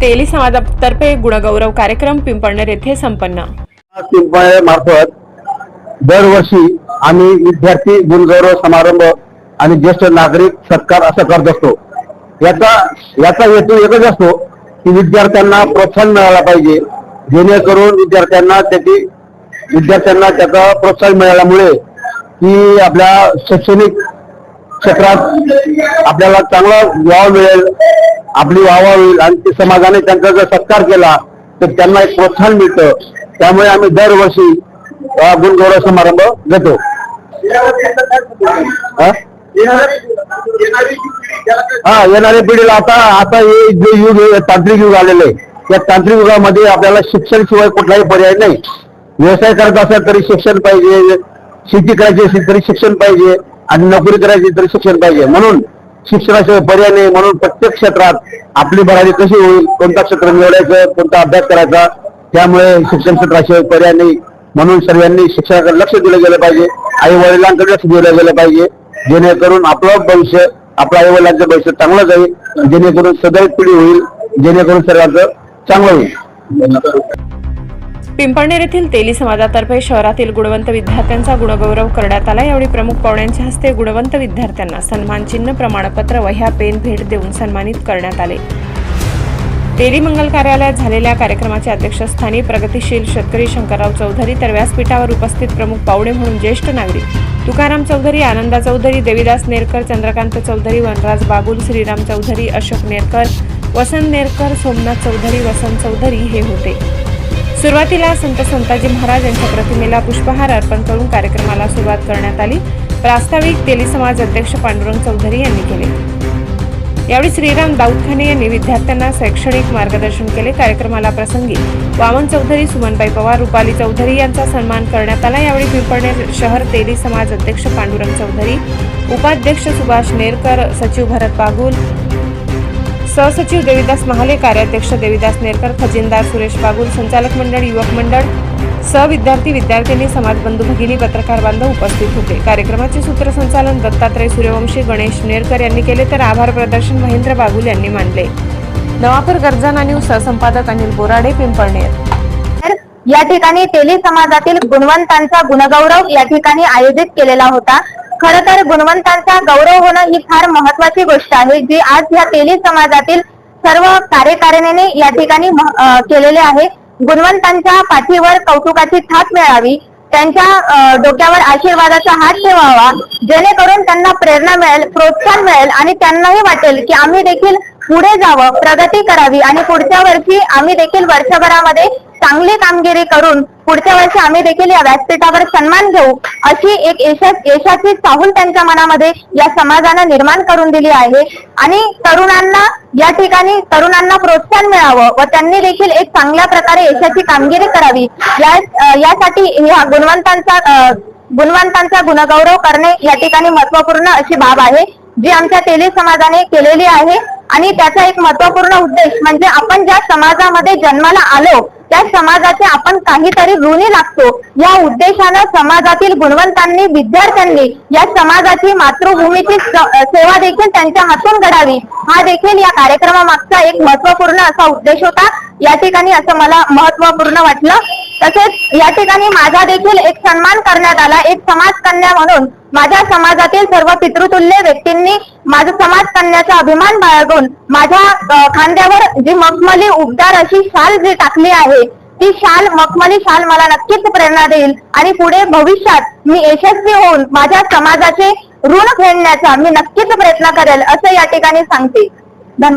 तेली समाजातर्फे गुणगौरव कार्यक्रम पिंपळनेर येथे संपन्न. पिंपळनेर मार्फत दरवर्षी आम्ही विद्यार्थी गुणगौरव समारंभ आणि ज्येष्ठ नागरिक सत्कार असं करत असतो. याचा याचा हेतू एकच असतो की विद्यार्थ्यांना प्रोत्साहन मिळाला पाहिजे. जेणेकरून विद्यार्थ्यांना त्याची विद्यार्थ्यांना त्याचा प्रोत्साहन मिळाल्यामुळे की आपल्या शैक्षणिक क्षेत्रात आपल्याला चांगला वाव मिळेल आपली वावा होईल आणि ते समाजाने त्यांचा जर सत्कार केला तर त्यांना एक प्रोत्साहन मिळतं. त्यामुळे आम्ही दरवर्षी गुणगौरव समारंभ घेतो. हा? येणाऱ्या पिढीला आता आता हे जे युग तांत्रिक युग आलेलं आहे. या तांत्रिक युगामध्ये आपल्याला शिक्षण शिवाय कुठलाही पर्याय नाही. व्यवसाय करत असेल तरी शिक्षण पाहिजे. शेती करायची असेल तरी शिक्षण पाहिजे. आणि नोकरी करायची तरी शिक्षण पाहिजे. म्हणून शिक्षणाशिवाय पर्याय नाही म्हणून प्रत्येक क्षेत्रात आपली भरारी कशी होईल कोणता क्षेत्र निवडायचं कोणता अभ्यास करायचा त्यामुळे शिक्षण क्षेत्राशिवाय पर्याय नाही. म्हणून सर्वांनी शिक्षणाकडे लक्ष दिलं गेलं पाहिजे. आई वडिलांकडे लक्ष दिलं गेलं पाहिजे. जेणेकरून आपलं भविष्य आपल्या आई वडिलांचं भविष्य चांगलं जाईल जेणेकरून सदैव पिढी होईल जेणेकरून सर्वांचं चांगलं होईल. पिंपळनेर येथील तेली समाजातर्फे शहरातील गुणवंत विद्यार्थ्यांचा गुणगौरव करण्यात आला. यावेळी प्रमुख पाहुण्यांच्या हस्ते गुणवंत विद्यार्थ्यांना सन्मान चिन्ह प्रमाणपत्र वह्या पेन भेट देऊन सन्मानित करण्यात आले. तेली मंगल कार्यालयात झालेल्या कार्यक्रमाच्या अध्यक्षस्थानी प्रगतिशील शेतकरी शंकरराव चौधरी तर व्यासपीठावर उपस्थित प्रमुख पाहुणे म्हणून ज्येष्ठ नागरिक तुकाराम चौधरी आनंदा चौधरी देवीदास नेरकर चंद्रकांत चौधरी वनराज बागुल श्रीराम चौधरी अशोक नेरकर वसंत नेरकर सोमनाथ चौधरी वसंत चौधरी हे होते. सुरुवातीला संत संताजी महाराज यांच्या प्रतिमेला पुष्पहार अर्पण करून कार्यक्रमाला सुरुवात करण्यात आली. प्रास्ताविक तेली समाज अध्यक्ष पांडुरंग चौधरी यांनी केले. यावेळी श्रीराम दाऊदखाने यांनी विद्यार्थ्यांना शैक्षणिक मार्गदर्शन केले. कार्यक्रमाला प्रसंगी वामन चौधरी सुमनबाई पवार रुपाली चौधरी यांचा सन्मान करण्यात आला. यावेळी पिंपळनेर शहर तेली समाज अध्यक्ष पांडुरंग चौधरी उपाध्यक्ष सुभाष नेरकर सचिव भरत बागुल सहसचिव देविदास महाले कार्याध्यक्ष देविदास नेरकर खजिनदार सुरेश बागुल संचालक मंडळ युवक मंडळ सहविद्यार्थी विद्यार्थ्यांनी समाजबंधू भगिनी पत्रकार बांधव उपस्थित होते. कार्यक्रमाचे सूत्रसंचालन दत्तात्रय सूर्यवंशी गणेश नेरकर यांनी केले तर आभार प्रदर्शन महेंद्र बागुल यांनी मानले. नवापूर गर्जना न्यूज सहसंपादक अनिल बोराडे पिंपळनेर. या ठिकाणी तेली समाजातील गुणवंतांचा गुणगौरव या ठिकाणी आयोजित केलेला होता. खर तर गुणवंतांचा गौरव होणं ही फार महत्वाची गोष्ट आहे जी आज या तेली समाजातील सर्व कार्यकारिणीने या ठिकाणी केलेले आहे. गुणवंतांच्या पाठीवर कौतुकाची थाप मिळावी त्यांच्या डोक्यावर आशीर्वादाचा हात ठेवावा जेणेकरून त्यांना प्रेरणा मिळेल प्रोत्साहन मिळेल आणि त्यांनाही वाटेल की आम्ही देखील पुढे जावं प्रगती करावी आणि पुढच्या वर्षी आम्ही देखील वर्षभरामध्ये चांगली कामगिरी करून पुढच्या वर्षी आम्ही देखील या व्यासपीठावर सन्मान घेऊ अशी एक यशाची चाहूल त्यांच्या मनामध्ये या समाजानं निर्माण करून दिली आहे. आणि तरुणांना या ठिकाणी तरुणांना प्रोत्साहन मिळावं व त्यांनी देखील एक चांगल्या प्रकारे यशाची कामगिरी करावी. या यासाठी ह्या गुणवंतांचा अं, गुणवंतांचा गुणगौरव करणे या ठिकाणी महत्त्वपूर्ण अशी बाब आहे जी आमच्या तेली समाजाने केलेली आहे. आणि त्याचा एक महत्त्वपूर्ण उद्देश म्हणजे आपण ज्या समाजामध्ये जन्माला आलो त्या समाजाचे आपण काहीतरी ऋणी लागतो. या उद्देशानं समाजातील गुणवंतांनी विद्यार्थ्यांनी या समाजाची मातृभूमीची सेवा देखील त्यांच्या हातून घडावी. हा देखील या कार्यक्रमामागचा एक महत्त्वपूर्ण असा उद्देश होता. या ठिकाणी असं मला महत्त्वपूर्ण वाटलं. तसेच या ठिकाणी माझा देखील एक सन्मान करण्यात आला. एक समाज कन्या म्हणून माझ्या समाजातील सर्व पितृतुल्य व्यक्तींनी माझा समाज कन्याचा अभिमान बाळगून माझ्या खांद्यावर जी मखमली उबदार अशी शाल जी टाकली आहे ती शाल मखमली शाल मला नक्कीच प्रेरणा देईल आणि पुढे भविष्यात मी यशस्वी होऊन माझ्या समाजाचे ऋण फेडण्याचा मी नक्कीच प्रयत्न करेल असं या ठिकाणी सांगते. धन्यवाद.